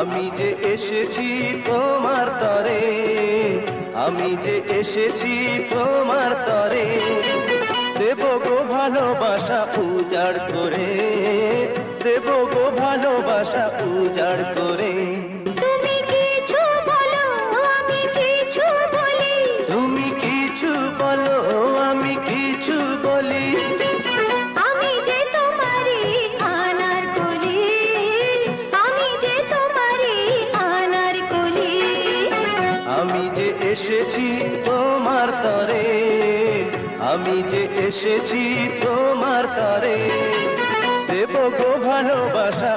আমি যে এসেছি তোমার তরে, আমি যে এসেছি তোমার তরে, দেব গো ভালোবাসা পূজার করে, দেব গো ভালোবাসা পূজার করে। বলি। আমি যে তোমারই আনার কলি আমি যে তোমারই আনার কলি। আমি যে এসেছি তোমার তরে আমি যে এসেছি তোমার তরে। দেব গো ভালোবাসা